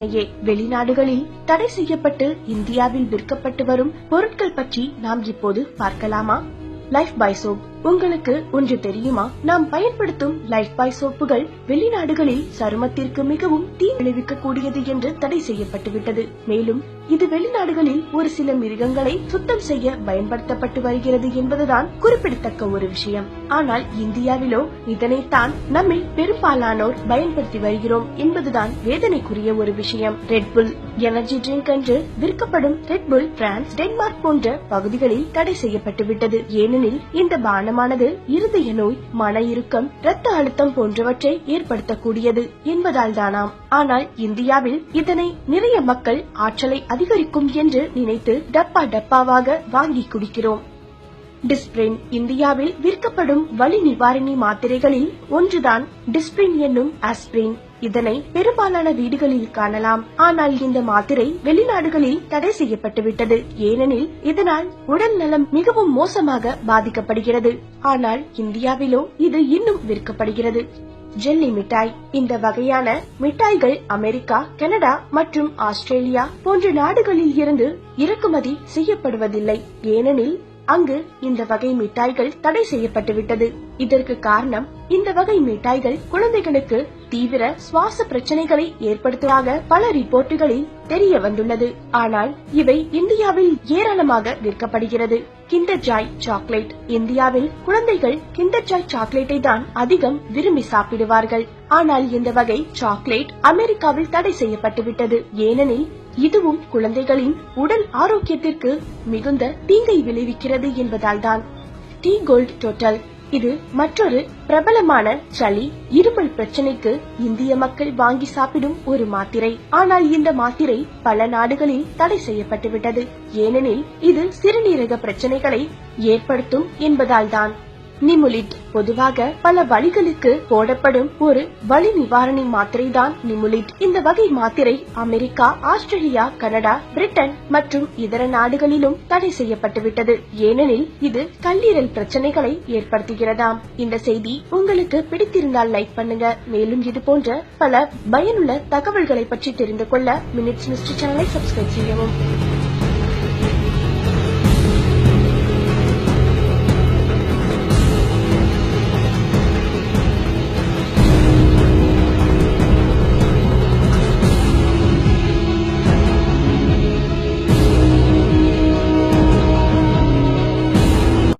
ஏ வெளிநாடுகளில் தடை செய்யப்பட்டு இந்தியாவில் விற்கப்பட்டு வரும் பொருட்கள் பற்றி நாம் இப்போது பார்க்கலாமா? லைஃப் பாய் சோப் உங்களுக்கு ஒன்று தெரியுமா? நாம் பயன்படுத்தும் லைஃப் பாய் சோப்புகள் வெளிநாடுகளில் சருமத்திற்கு மிகவும் தீ விளைவிக்க கூடியது என்று தடை செய்யப்பட்டுவிட்டது. மேலும் இது வெளிநாடுகளில் ஒரு சில மிருகங்களை சுத்தம் செய்ய பயன்படுத்தப்பட்டு வருகிறது என்பதுதான் குறிப்பிடத்தக்க ஒரு விஷயம். ஆனால் இந்தியாவிலோ இதனைத்தான் நம்மில் பெரும்பாலானோர் பயன்படுத்தி வருகிறோம் என்பதுதான் வேதனைக்குரிய ஒரு விஷயம். ரெட்புல் எனர்ஜி ட்ரிங்க் என்று விற்கப்படும் ரெட்புல் பிரான்ஸ் டென்மார்க் போன்ற பகுதிகளில் தடை செய்யப்பட்டுவிட்டது. ஏனெனில் இந்த பானம் காரணமானது இருதய நோய் மன இறுக்கம் இரத்த அழுத்தம் போன்றவற்றை ஏற்படுத்தக்கூடியது என்பதால் தானாம் ஆனால் இந்தியாவில் இதனை நிறைய மக்கள் ஆற்றலை அதிகரிக்கும் என்று நினைத்து டப்பா டப்பாவாக வாங்கி குடிக்கிறோம். டிஸ்பிரின் இந்தியாவில் விற்கப்படும் வலி நிவாரணி மாத்திரைகளில் ஒன்றுதான் டிஸ்பிரின் என்னும் ஆஸ்பிரின் இதனை பெரும்பாலான வீடுகளில் காணலாம். ஆனால் இந்த மாத்திரை வெளிநாடுகளில் தடை செய்யப்பட்டுவிட்டது. ஏனெனில் இதனால் உடல் நலம் மிகவும் மோசமாக பாதிக்கப்படுகிறது. ஆனால் இந்தியாவிலோ இது இன்னும் விற்கப்படுகிறது. ஜெல்லி மிட்டாய். இந்த வகையான மிட்டாய்கள் அமெரிக்கா கனடா மற்றும் ஆஸ்திரேலியா போன்ற நாடுகளில் இருந்து இறக்குமதி செய்யப்படுவதில்லை. ஏனெனில் அங்கு இந்த வகை மிட்டாய்கள் தடை செய்யப்பட்டுவிட்டது. இதற்கு காரணம் இந்த வகை மிட்டாய்கள் குழந்தைகளுக்கு தீவிர சுவாச பிரச்சனைகளை ஏற்படுத்துவதாக பல ரிப்போர்ட்டுகளில் தெரிய வந்துள்ளது. ஆனால் இவை இந்தியாவில் ஏராளமாக விற்கப்படுகிறது. Kinder Joy chocolate. இந்தியாவில் குழந்தைகள் கிண்டர் ஜாய் சாக்லேட்டை தான் அதிகம் விரும்பி சாப்பிடுவார்கள். ஆனால் இந்த வகை சாக்லேட் அமெரிக்காவில் தடை செய்யப்பட்டுவிட்டது ஏனெனில் இதுவும் குழந்தைகளின் உடல் ஆரோக்கியத்திற்கு மிகுந்த தீங்கை விளைவிக்கிறது என்பதால் தான் டீ கோல்ட் டோட்டல். இது மற்றொரு பிரபலமான சளி இருமல் பிரச்சனைக்கு இந்திய மக்கள் வாங்கி சாப்பிடும் ஒரு மாத்திரை. ஆனால் இந்த மாத்திரை பல நாடுகளில் தடை செய்யப்பட்டுவிட்டது. ஏனெனில் இது சிறுநீரக பிரச்சனைகளை ஏற்படுத்தும் என்பதால் தான் நிமுலிட் பொதுவாக பல வலிகளுக்கு போடப்படும் ஒரு வலி நிவாரணி மாத்திரை தான் நிமுலிட் இந்த வகை மாத்திரை அமெரிக்கா ஆஸ்திரேலியா கனடா பிரிட்டன் மற்றும் இதர நாடுகளிலும் தடை செய்யப்பட்டுவிட்டது. ஏனெனில் இது கல்லீரல் பிரச்சனைகளை ஏற்படுத்துகிறதாம். இந்த செய்தி உங்களுக்கு பிடித்திருந்தால் லைக் பண்ணுங்க. மேலும் இது போன்ற பல பயனுள்ள தகவல்களை பற்றி தெரிந்து கொள்ள மினிட்ஸ் மிஸ்டர் சேனலை சப்ஸ்கிரைப் செய்யவும்.